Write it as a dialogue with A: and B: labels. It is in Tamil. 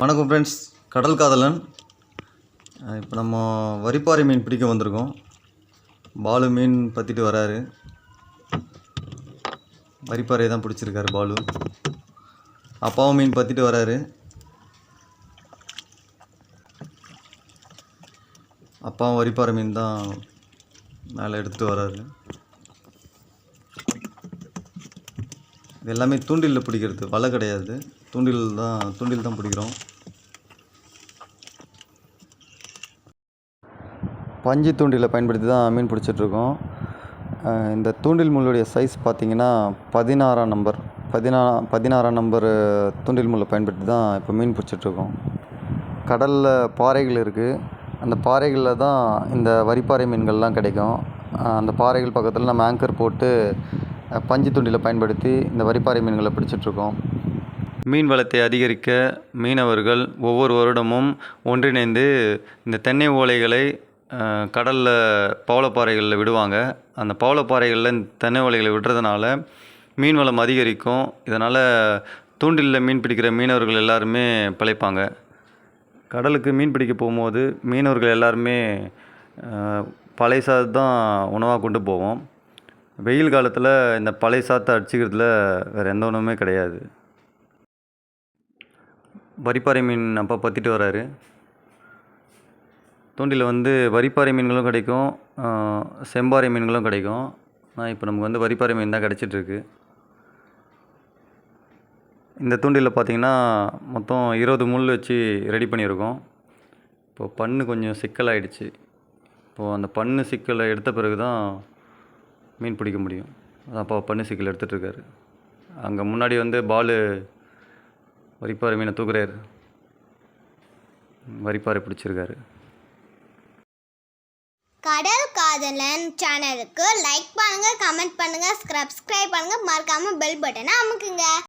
A: வணக்கம் ஃப்ரெண்ட்ஸ் கடல் காதலன். இப்போ நம்ம வரிப்பாறை மீன் பிடிக்க வந்திருக்கோம். பாலு மீன் பற்றிட்டு வராரு. வரிப்பாறை தான் பிடிச்சிருக்காரு பாலு. அப்பாவும் மீன் பற்றிட்டு வராரு. அப்பாவும் வரிப்பாறை மீன் தான் மேலே எடுத்துகிட்டு வராரு. இது எல்லாமே தூண்டிலில் பிடிக்கிறது. வலை கிடையாது. தூண்டில் தான் தூண்டில் தான் பிடிக்கிறோம். பஞ்சு தூண்டிலை பயன்படுத்தி தான் மீன் பிடிச்சிட்ருக்கோம். இந்த தூண்டில் முள்ளுடைய சைஸ் பார்த்தீங்கன்னா பதினாறாம் நம்பர் பதினா பதினாறாம் நம்பர் தூண்டில் முள்ளை பயன்படுத்தி தான் இப்போ மீன் பிடிச்சிட்ருக்கோம். கடலில் பாறைகள் இருக்குது அந்த பாறைகளில் தான் இந்த வரிப்பாறை மீன்கள்லாம் கிடைக்கும். அந்த பாறைகள் பக்கத்தில் நம்ம ஆங்கர் போட்டு பஞ்சு தூண்டிலை பயன்படுத்தி இந்த வரிப்பாறை மீன்களை பிடிச்சிட்ருக்கோம். மீன் வளத்தை அதிகரிக்க மீனவர்கள் ஒவ்வொரு வருடமும் ஒன்றிணைந்து இந்த தென்னை ஓலைகளை கடலில் பவளப்பாறைகளில் விடுவாங்க. அந்த பவளப்பாறைகளில் இந்த தென்னை ஓலைகளை விடுறதுனால மீன் வளம் அதிகரிக்கும். இதனால் தூண்டிலில் மீன் பிடிக்கிற மீனவர்கள் எல்லாருமே பிழைப்பாங்க. கடலுக்கு மீன் பிடிக்க போகும்போது மீனவர்கள் எல்லாருமே பழைய சாதம் தான் உணவாக கொண்டு போவோம். வெயில் காலத்தில் இந்த பழைய சாத்தை அடிச்சுக்கிறதுல வேறு எந்த ஒன்றுமே கிடையாது. வரிப்பாறை மீன் அப்பா பற்றிட்டு வராரு. தூண்டில் வந்து வரிப்பாறை மீன்களும் கிடைக்கும் செம்பாறை மீன்களும் கிடைக்கும். ஆனால் இப்போ நமக்கு வந்து வரிப்பாறை மீன் தான் கிடச்சிட்ருக்கு. இந்த தூண்டிலில் பார்த்தீங்கன்னா மொத்தம் இருபது முள் வச்சு ரெடி பண்ணியிருக்கோம். இப்போது பண்ணு கொஞ்சம் சிக்கலாயிடுச்சு. இப்போது அந்த பண்ணு சிக்கலை எடுத்த பிறகு தான் மீன் பிடிக்க முடியும். அதான் அப்பா பண்ணு சிக்கல் எடுத்துகிட்டு அங்கே முன்னாடி வந்து பாலு வரிப்பாறை மீனை தூக்குறாரு. வரிப்பாறை பிடிச்சிருக்காரு.
B: கடல் காதலன் சேனலுக்கு லைக் பண்ணுங்க கமெண்ட் பண்ணுங்க சப்ஸ்கிரைப் பண்ணுங்க. மறக்காம பெல் பட்டனை அமுக்குங்க.